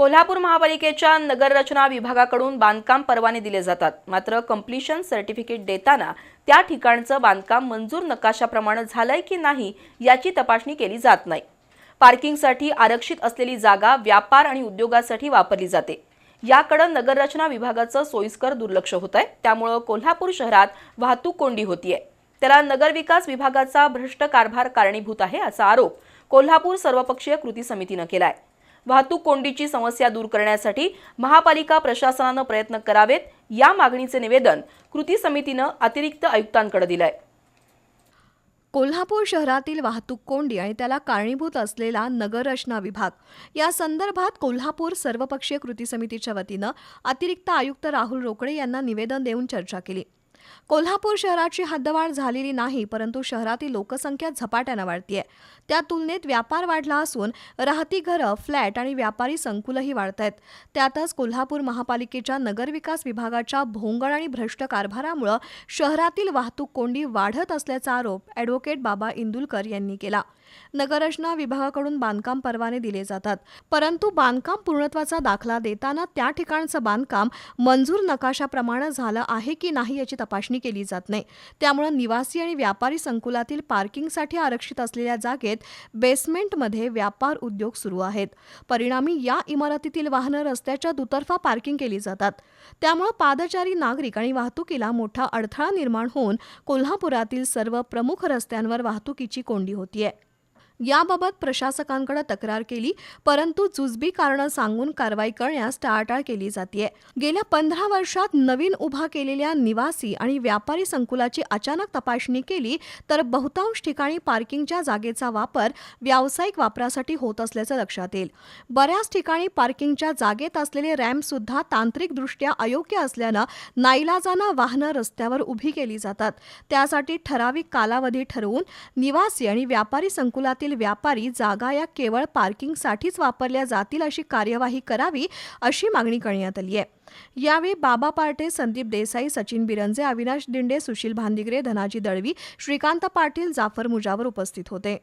कोल्हापूर महापालिकेच्या नगररचना विभागाकडून बांधकाम परवाने दिले जातात. मात्र कम्प्लिशन सर्टिफिकेट देताना त्या ठिकाणचं बांधकाम मंजूर नकाशाप्रमाणे झालंय की नाही याची तपासणी केली जात नाही. पार्किंगसाठी आरक्षित असलेली जागा व्यापार आणि उद्योगासाठी वापरली जाते. याकडे नगररचना विभागाचं सोयीस्कर दुर्लक्ष होत आहे त्यामुळं कोल्हापूर शहरात वाहतूक कोंडी होतीये. त्याला नगरविकास विभागाचा भ्रष्ट कारभार कारणीभूत आहे असा आरोप कोल्हापूर सर्वपक्षीय कृती समितीनं केलाय. वाहतूक कोंडीची समस्या दूर करण्यासाठी महापालिका प्रशासनानं प्रयत्न करावेत. या मागणीचे निवेदन कृती समितीनं अतिरिक्त आयुक्तांकडे दिलंय. कोल्हापूर शहरातील वाहतूक कोंडी आणि त्याला कारणीभूत असलेला नगररचना विभाग या संदर्भात कोल्हापूर सर्वपक्षीय कृती समितीच्या वतीनं अतिरिक्त आयुक्त राहुल रोकडे यांना निवेदन देऊन चर्चा केली. कोल्हापूर शहराची हद्दवाढ झालेली नाही परंतु शहरातील लोकसंख्या झपाट्यानं वाढतीये. त्या तुलनेत व्यापार वाढला असून राहती घरं फ्लॅट आणि व्यापारी संकुलही वाढत आहेत त्यातच कोल्हापूर महापालिकेच्या नगरविकास विभागाच्या भोंगळ आणि भ्रष्ट कारभारामुळं शहरातील वाहतूक कोंडी वाढत असल्याचा आरोप ॲडव्होकेट बाबा इंदुलकर यांनी केला. नगररचना विभागाकडून बांधकाम परवाने दिले जातात परंतु बांधकाम पूर्णत्वाचा दाखला देताना त्या ठिकाणचं बांधकाम मंजूर नकाशाप्रमाणे झालं आहे की नाही याची तपासणी तपासणी केली जात नाही. त्यामुळे निवासी आणि व्यापारी संकुलातील पार्किंगसाठी आरक्षित असलेल्या जागेत बेसमेंटमध्ये व्यापार उद्योग सुरू आहेत. परिणामी या इमारतीतील वाहनं रस्त्याच्या दुतर्फा पार्किंग केली जातात. त्यामुळे पादचारी नागरिक आणि वाहतुकीला मोठा अडथळा निर्माण होऊन कोल्हापुरातील सर्व प्रमुख रस्त्यांवर वाहतुकीची कोंडी होतीये. याबाबत प्रशासकांकडे तक्रार केली परंतु जुजबी कारणं सांगून कारवाई करण्यास टाळाटाळ केली जाते गेल्या पंधरा वर्षात नवीन उभा केलेल्या निवासी आणि व्यापारी संकुलाची अचानक तपासणी केली तर बहुतांश ठिकाणी पार्किंगच्या जागेचा वापर व्यावसायिक वापरासाठी होत असल्याचं लक्षात येईल. बऱ्याच ठिकाणी पार्किंगच्या जागेत असलेले रॅम्प सुद्धा तांत्रिकदृष्ट्या अयोग्य असल्यानं नाईलाजानं वाहनं रस्त्यावर उभी केली जातात. त्यासाठी ठराविक कालावधी ठरवून निवासी आणि व्यापारी संकुलातील व्यापारी जागा या केवळ पार्किंगसाठीच वापरल्या जातील अशी कार्यवाही करावी अशी मागणी करण्यात आली आहे. यावेळी बाबा पार्टे संदीप देसाई सचिन बिरंजे अविनाश दिंडे सुशील भांदिगरे धनाजी दळवी श्रीकांत पाटील जाफर मुजावर उपस्थित होते.